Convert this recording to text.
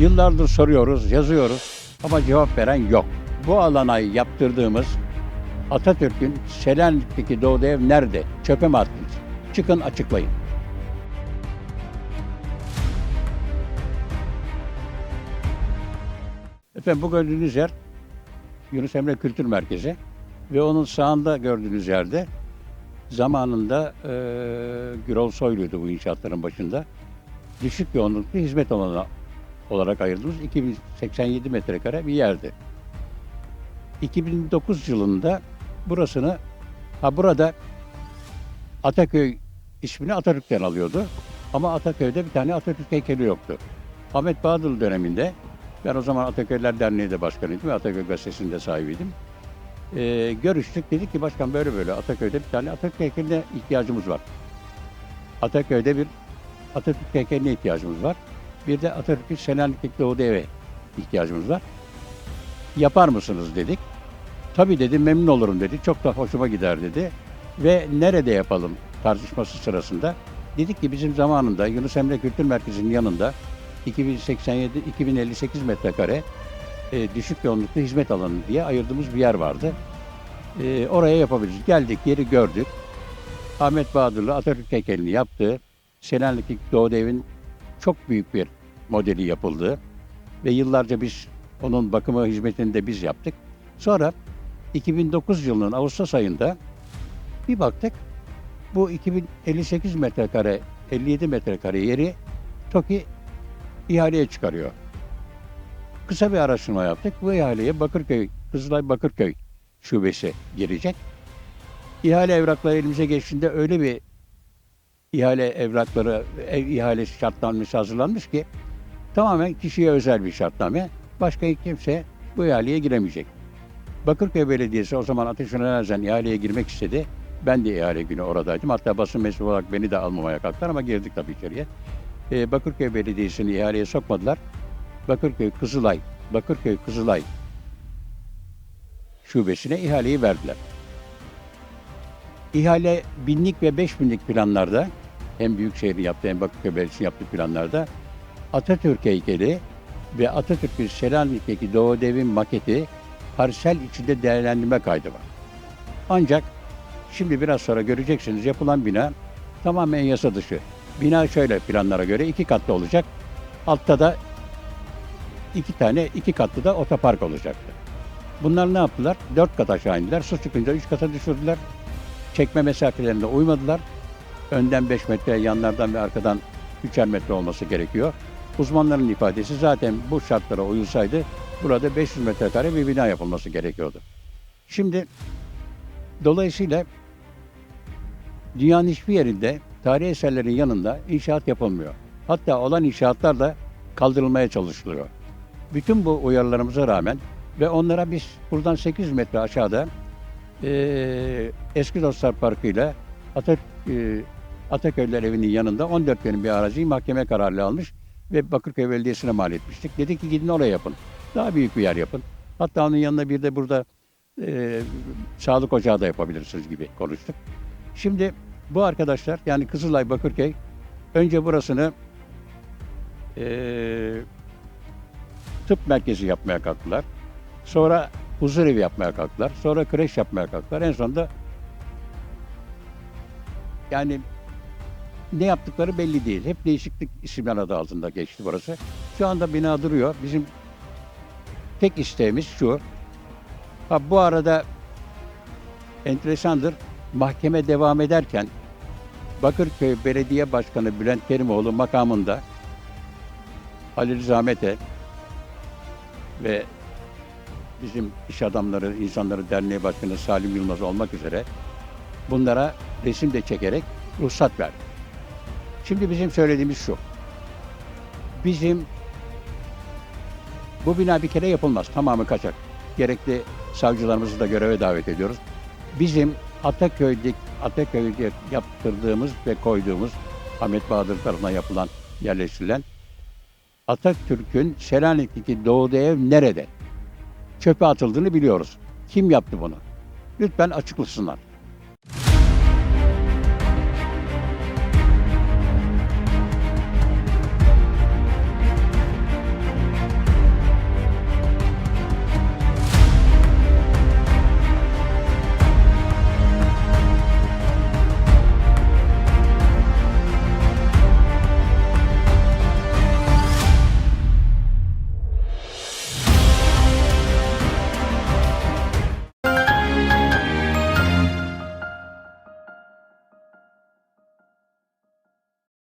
Yıllardır soruyoruz, yazıyoruz ama cevap veren yok. Bu alana yaptırdığımız Atatürk'ün Selanik'teki doğduğu ev nerede? Çöpe mi attınız? Çıkın açıklayın. Efendim bu gördüğünüz yer Yunus Emre Kültür Merkezi ve onun sağında gördüğünüz yerde zamanında eee Gürol Soylu'ydu bu inşaatların başında. Düşük yoğunluklu hizmet alanı olarak ayırdığımız 2087 metrekare bir yerdi. 2009 yılında burasını, ha burada Ataköy ismini Atatürk'ten alıyordu. Ama Ataköy'de bir tane Atatürk heykeli yoktu. Ahmet Bağdıl döneminde, ben o zaman Ataköyler Derneği de başkanıydım ve Ataköy Gazetesi'nde sahibiydim. Ee, görüştük, dedik ki başkan böyle böyle Ataköy'de bir tane Atatürk heykeline ihtiyacımız var. Ataköy'de bir Atatürk heykeline ihtiyacımız var. Bir de Atatürk'ün Selanik'teki doğduğu eve ihtiyacımız var. Yapar mısınız dedik. Tabii dedi memnun olurum dedi. Çok da hoşuma gider dedi. Ve nerede yapalım tartışması sırasında dedik ki bizim zamanında Yunus Emre Kültür Merkezi'nin yanında 2087 2058 metrekare e, düşük yoğunluklu hizmet alanı diye ayırdığımız bir yer vardı. E, oraya yapabiliriz. Geldik, yeri gördük. Ahmet Bahadırlı Atatürk heykelini yaptı. Selanik'teki Doğu Dev'in çok büyük bir modeli yapıldı. Ve yıllarca biz onun bakımı hizmetini de biz yaptık. Sonra 2009 yılının Ağustos ayında bir baktık bu 2058 metrekare 57 metrekare yeri TOKİ ihaleye çıkarıyor. Kısa bir araştırma yaptık. Bu ihaleye Bakırköy, Kızılay Bakırköy şubesi girecek. İhale evrakları elimize geçtiğinde öyle bir ihale evrakları, ev ihale şartnamesi hazırlanmış ki tamamen kişiye özel bir şartname. Başka kimse bu ihaleye giremeyecek. Bakırköy Belediyesi o zaman Ateş Önerzen ihaleye girmek istedi. Ben de ihale günü oradaydım. Hatta basın mensubu olarak beni de almamaya kalktılar ama girdik tabii içeriye. Ee, Bakırköy Belediyesi'ni ihaleye sokmadılar. Bakırköy Kızılay, Bakırköy Kızılay şubesine ihaleyi verdiler. İhale binlik ve beş binlik planlarda hem Büyükşehir'in yaptığı hem Bakırköy Belediyesi'nin yaptığı planlarda Atatürk heykeli ve Atatürk'ün Selanik'teki Doğu Dev'in maketi parsel içinde değerlendirme kaydı var. Ancak şimdi biraz sonra göreceksiniz yapılan bina tamamen yasa dışı. Bina şöyle planlara göre iki katlı olacak. Altta da iki tane iki katlı da otopark olacaktı. Bunlar ne yaptılar? Dört kat aşağı indiler. Su çıkınca üç kata düşürdüler. Çekme mesafelerine uymadılar. Önden 5 metre, yanlardan ve arkadan 3'er metre olması gerekiyor. Uzmanların ifadesi zaten bu şartlara uyulsaydı burada 500 metrekare bir bina yapılması gerekiyordu. Şimdi dolayısıyla dünyanın hiçbir yerinde tarihi eserlerin yanında inşaat yapılmıyor. Hatta olan inşaatlar da kaldırılmaya çalışılıyor. Bütün bu uyarılarımıza rağmen ve onlara biz buradan 800 metre aşağıda eee Eski Dostlar Parkı ile Atak, eee, Ataköyler Evi'nin yanında 14 dönüm bir araziyi mahkeme kararı almış ve Bakırköy Belediyesi'ne mal etmiştik. Dedik ki gidin oraya yapın. Daha büyük bir yer yapın. Hatta onun yanına bir de burada eee, sağlık ocağı da yapabilirsiniz gibi konuştuk. Şimdi bu arkadaşlar yani Kızılay Bakırköy önce burasını eee tıp merkezi yapmaya kalktılar. Sonra huzur evi yapmaya kalktılar. Sonra kreş yapmaya kalktılar. En sonunda yani ne yaptıkları belli değil. Hep değişiklik isimler adı altında geçti burası. Şu anda bina duruyor. Bizim tek isteğimiz şu. Ha, bu arada enteresandır. Mahkeme devam ederken Bakırköy Belediye Başkanı Bülent Kerimoğlu makamında Ali Rıza Mete ve bizim iş adamları, insanları derneği başkanı Salim Yılmaz olmak üzere bunlara resim de çekerek ruhsat verdi. Şimdi bizim söylediğimiz şu. Bizim bu bina bir kere yapılmaz. Tamamı kaçak. Gerekli savcılarımızı da göreve davet ediyoruz. Bizim Ataköy'de Ataköy'de yaptırdığımız ve koyduğumuz Ahmet Bahadır tarafından yapılan yerleştirilen Atatürk'ün Selanik'teki doğduğu ev nerede? Çöpe atıldığını biliyoruz. Kim yaptı bunu? Lütfen açıklasınlar.